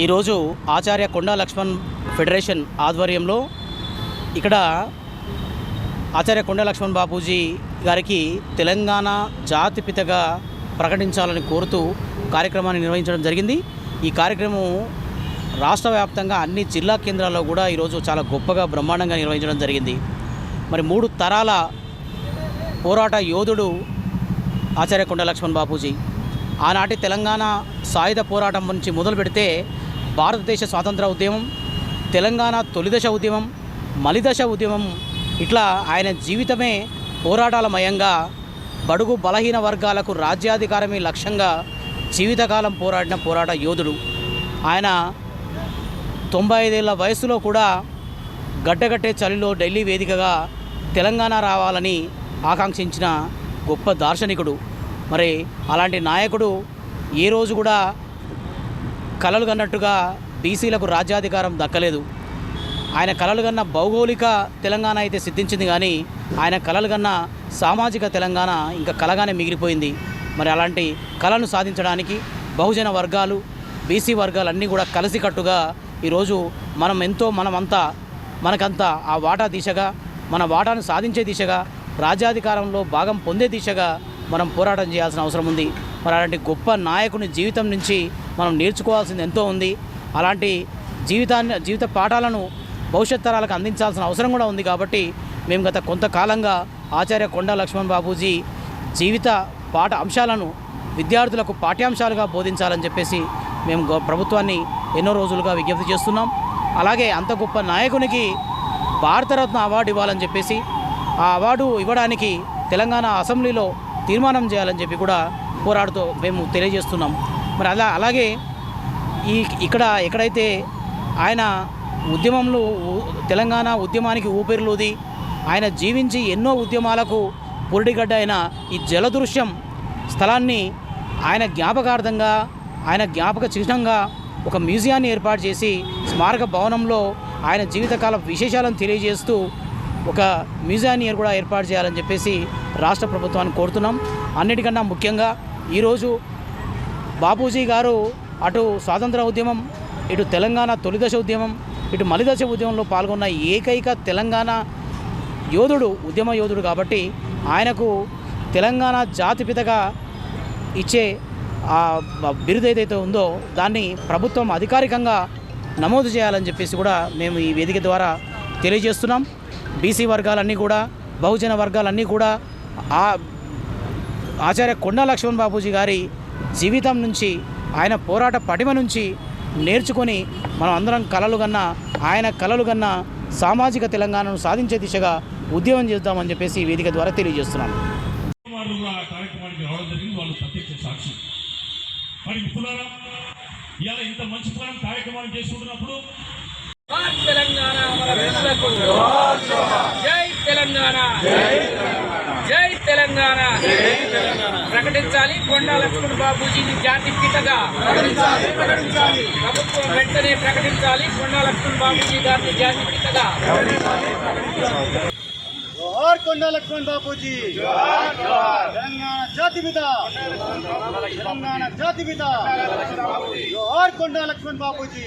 ఈరోజు ఆచార్య కొండా లక్ష్మణ్ ఫెడరేషన్ ఆధ్వర్యంలో ఇక్కడ ఆచార్య కొండ లక్ష్మణ్ బాపూజీ గారికి తెలంగాణ జాతిపితగా ప్రకటించాలని కోరుతూ కార్యక్రమాన్ని నిర్వహించడం జరిగింది. ఈ కార్యక్రమం రాష్ట్ర వ్యాప్తంగా అన్ని జిల్లా కేంద్రాల్లో కూడా ఈరోజు చాలా గొప్పగా బ్రహ్మాండంగా నిర్వహించడం జరిగింది. మరి మూడు తరాల పోరాట యోధుడు ఆచార్య కొండ లక్ష్మణ్ బాపూజీ. ఆనాటి తెలంగాణ సాయుధ పోరాటం నుంచి మొదలు పెడితే భారతదేశ స్వాతంత్ర ఉద్యమం తెలంగాణ తొలిదశ ఉద్యమం మలిదశ ఉద్యమం ఇట్లా ఆయన జీవితమే పోరాటాలమయంగా బడుగు బలహీన వర్గాలకు రాజ్యాధికారమే లక్ష్యంగా జీవితకాలం పోరాడిన పోరాట యోధుడు. ఆయన తొంభై ఐదేళ్ళ వయసులో కూడా గడ్డగట్టే చలిలో ఢిల్లీ వేదికగా తెలంగాణ రావాలని ఆకాంక్షించిన గొప్ప దార్శనికుడు. మరి అలాంటి నాయకుడు ఏ రోజు కూడా కలలు కన్నట్టుగా బీసీలకు రాజ్యాధికారం దక్కలేదు. ఆయన కలలు కన్న భౌగోళిక తెలంగాణ అయితే సిద్ధించింది కానీ ఆయన కలలు కన్న సామాజిక తెలంగాణ ఇంకా కలగానే మిగిలిపోయింది. మరి అలాంటి కళను సాధించడానికి బహుజన వర్గాలు బీసీ వర్గాలన్నీ కూడా కలిసికట్టుగా ఈరోజు మనం ఎంతో మనమంతా మనకంతా ఆ వాటా దిశగా మన వాటాను సాధించే దిశగా రాజ్యాధికారంలో భాగం పొందే దిశగా మనం పోరాటం చేయాల్సిన అవసరం ఉంది. మరి అలాంటి గొప్ప నాయకుని జీవితం నుంచి మనం నేర్చుకోవాల్సింది ఎంతో ఉంది. అలాంటి జీవితాన్ని జీవిత పాఠాలను భవిష్యత్ తరాలకు అందించాల్సిన అవసరం కూడా ఉంది కాబట్టి మేము గత కొంతకాలంగా ఆచార్య కొండ లక్ష్మణ్ బాబూజీ జీవిత పాఠ అంశాలను విద్యార్థులకు పాఠ్యాంశాలుగా బోధించాలని చెప్పేసి మేము ప్రభుత్వాన్ని ఎన్నో రోజులుగా విజ్ఞప్తి చేస్తున్నాం. అలాగే అంత గొప్ప నాయకునికి భారతరత్న అవార్డు ఇవ్వాలని చెప్పేసి ఆ అవార్డు ఇవ్వడానికి తెలంగాణ అసెంబ్లీలో తీర్మానం చేయాలని చెప్పి కూడా పోరాడుతూ మేము తెలియజేస్తున్నాం. మరి అలా అలాగే ఈ ఇక్కడ ఎక్కడైతే ఆయన ఉద్యమంలో తెలంగాణ ఉద్యమానికి ఊపిరిలోది ఆయన జీవించి ఎన్నో ఉద్యమాలకు పురిటిగడ్డ అయిన ఈ జలదృశ్యం స్థలాన్ని ఆయన జ్ఞాపకార్థంగా ఆయన జ్ఞాపక చిహ్నంగా ఒక మ్యూజియాన్ని ఏర్పాటు చేసి స్మారక భవనంలో ఆయన జీవితకాల విశేషాలను తెలియజేస్తూ ఒక మ్యూజియాన్ని కూడా ఏర్పాటు చేయాలని చెప్పేసి రాష్ట్ర ప్రభుత్వాన్ని కోరుతున్నాం. అన్నిటికన్నా ముఖ్యంగా ఈరోజు బాపూజీ గారు అటు స్వాతంత్ర ఉద్యమం ఇటు తెలంగాణ తొలిదశ ఉద్యమం ఇటు మలిదశ ఉద్యమంలో పాల్గొన్న ఏకైక తెలంగాణ యోధుడు ఉద్యమ యోధుడు కాబట్టి ఆయనకు తెలంగాణ జాతిపితగా ఇచ్చే ఆ బిరుదు ఏదైతే ఉందో దాన్ని ప్రభుత్వం అధికారికంగా నమోదు చేయాలని చెప్పేసి కూడా మేము ఈ వేదిక ద్వారా తెలియజేస్తున్నాం. బీసీ వర్గాలన్నీ కూడా బహుజన వర్గాలన్నీ కూడా ఆ ఆచార్య కొండ లక్ష్మణ్ బాపూజీ గారి జీవితం నుంచి ఆయన పోరాట పటిమ నుంచి నేర్చుకొని మనం అందరం కలలు కన్నా ఆయన కలలు కన్నా సామాజిక తెలంగాణను సాధించే దిశగా ఉద్యమం చేద్దామని చెప్పేసి ఈ వేదిక ద్వారా తెలియజేస్తున్నాను. వారు కూడా ఆ కార్యక్రమానికి రావడం జరిగింది. వాళ్ళు ప్రత్యక్ష సాక్షి. మరి మిత్రులారా ఇవాళ ఇంత మంచి చేసుకుంటున్నప్పుడు తెలంగాణ తెలంగాణ. జై తెలంగాణ. ప్రకటించాలి. కొండా లక్ష్మణ్ బాబూజీని జాతి పితగా. ప్రభుత్వం వెంటనే ప్రకటించాలి. కొండా లక్ష్మణ్ బాబూజీ గారిని జాతి పితగా. జోహార్ కొండా లక్ష్మణ్ బాపూజీ తెలంగాణ జాతి పిత. తెలంగాణ జాతి పిత. జోహార్ కొండా లక్ష్మణ్ బాపూజీ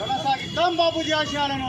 కొనసాగిద్దాం బాపూజీ ఆశయాలను.